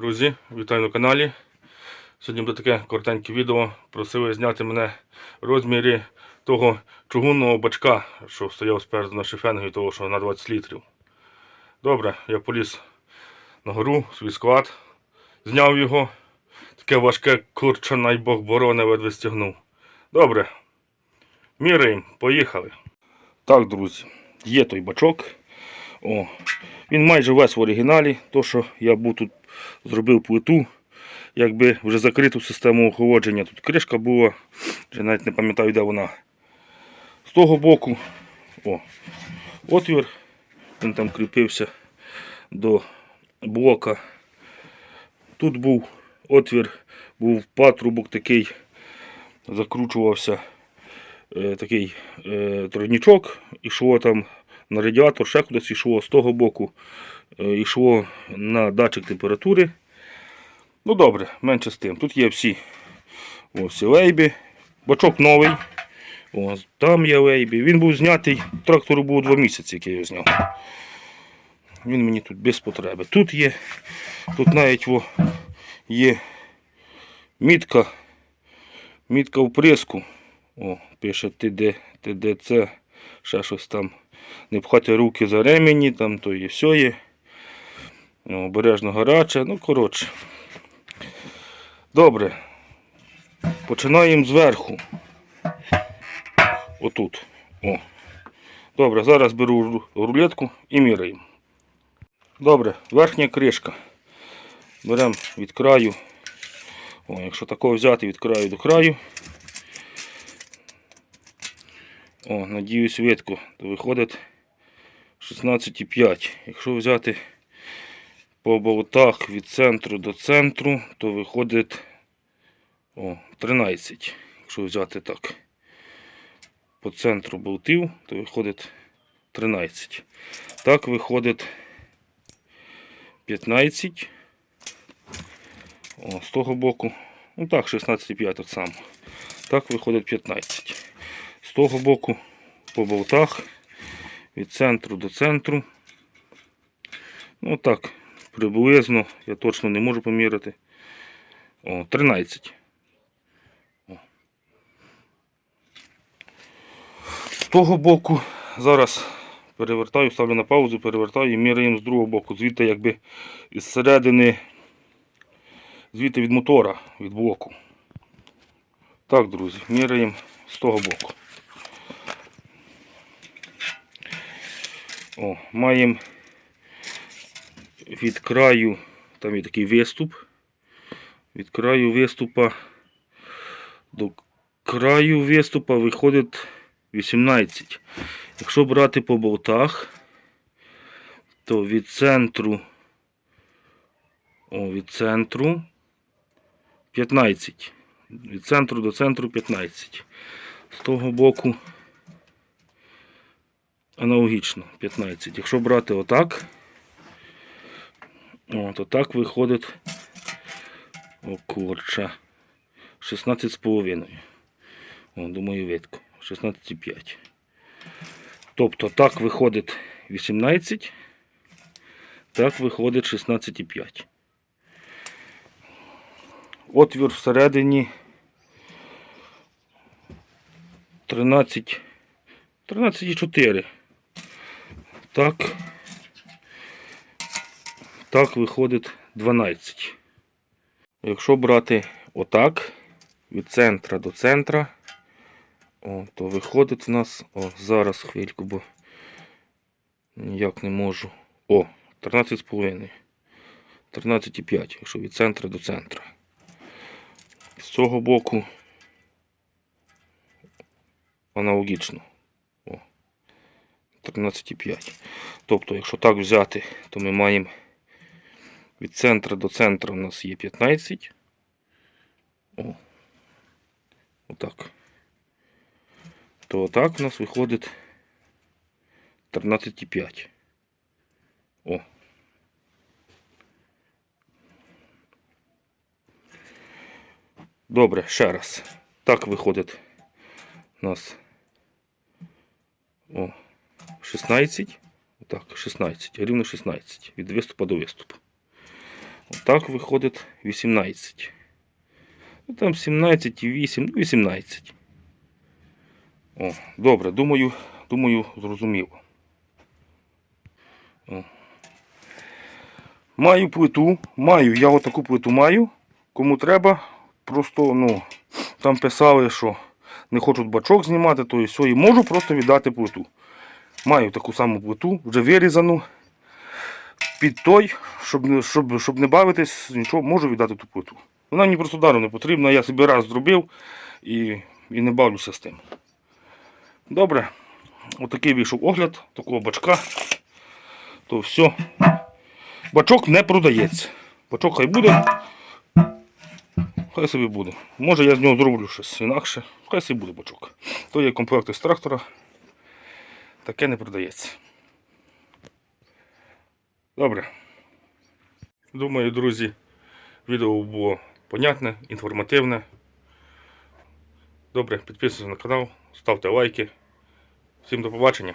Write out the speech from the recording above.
Друзі, вітаю на каналі. Сьогодні буде таке коротеньке відео. Просили зняти мене розміри того чугунного бачка, що стояв спереду на шифенгі, того, що на 20 літрів. Добре, я поліз на гору, свій склад, зняв його. Таке важке курча, най Бог борони ледве стягнув. Добре. Міряємо, поїхали. Так, друзі, є той бачок. О, він майже весь в оригіналі. То, що я був тут зробив плиту, якби вже закриту систему охолодження. Тут кришка була, вже навіть не пам'ятаю, де вона. З того боку о, отвір, він там кріпився до блока. Тут був отвір, був патрубок такий, закручувався е, такий е, тройничок, ішло там на радіатор, ще кудись йшло з того боку, е, йшло на датчик температури. Ну добре, менше з тим. Тут є всі, о, лейби. Бачок новий. О, там є лейби. Він був знятий, трактору було 2 місяці, як я його зняв. Він мені тут без потреби. Тут є, тут навіть о, є мітка, мітка вприску. О, пише ТД, ТДЦ, ще щось там. Не пхати руки за ремені, там то і все є. Обережно гаряче, ну коротше. Добре. Починаємо зверху. Отут. О. Добре, зараз беру рулетку і міряємо. Добре, верхня кришка. Беремо від краю. О, якщо такого взяти від краю до краю. О, надіюсь видко, то виходить 16,5. Якщо взяти по болтах від центру до центру, то виходить о, 13. Якщо взяти так. По центру болтів, то виходить 13. Так виходить 15. О, з того боку. Ну так, 16,5 так само. Так виходить 15. З того боку по болтах від центру до центру. Ну так, приблизно, я точно не можу поміряти. О, 13. О. З того боку зараз перевертаю, ставлю на паузу, перевертаю і міряємо з другого боку. Звідти якби із середини, звідти від мотора, від блоку. Так, друзі, міряємо з того боку. О, маємо від краю, там є такий виступ. Від краю виступа до краю виступа виходить 18. Якщо брати по болтах, то від центру, о, від центру 15. Від центру до центру 15. З того боку аналогічно 15. Якщо брати отак, о, то так виходить о, курча 16,5. Думаю, видко. 16,5. Тобто так виходить 18, так виходить 16,5. Отвір всередині 13, 13,4. Так. Так виходить 12. Якщо брати отак, від центра до центра, о, то виходить у нас, о, зараз хвильку, бо ніяк не можу. О, 13,5. 13,5, якщо від центра до центра. З цього боку аналогічно. О, 13,5. Тобто, якщо так взяти, то ми маємо від центра до центра у нас є 15. О. Отак. То отак у нас виходить 13,5. О. Добре, ще раз. Так виходить у нас о, 16. Так, 16, рівно 16. Від виступа до виступу. Отак виходить 18. Ну, там 17 і 8, ну 18. О, добре, думаю, думаю, зрозуміло. О. Маю плиту, маю, я отаку плиту маю. Кому треба, просто, ну, там писали, що не хочуть бачок знімати, то і все, і можу просто віддати плиту. Маю таку саму плиту, вже вирізану. Під той, щоб, щоб, щоб не бавитись, нічого, можу віддати ту плиту. Вона мені просто даром не потрібна, я собі раз зробив і, і не бавлюся з тим. Добре, отакий вийшов огляд такого бачка. То все. Бачок не продається. Бачок хай буде. Хай собі буде. Може я з нього зроблю щось інакше. Хай собі буде бачок. То є комплект із трактора. Таке не продається. Добре. Думаю, друзі, відео було понятне, інформативне. Добре, підписуйтесь на канал, ставте лайки. Всім до побачення.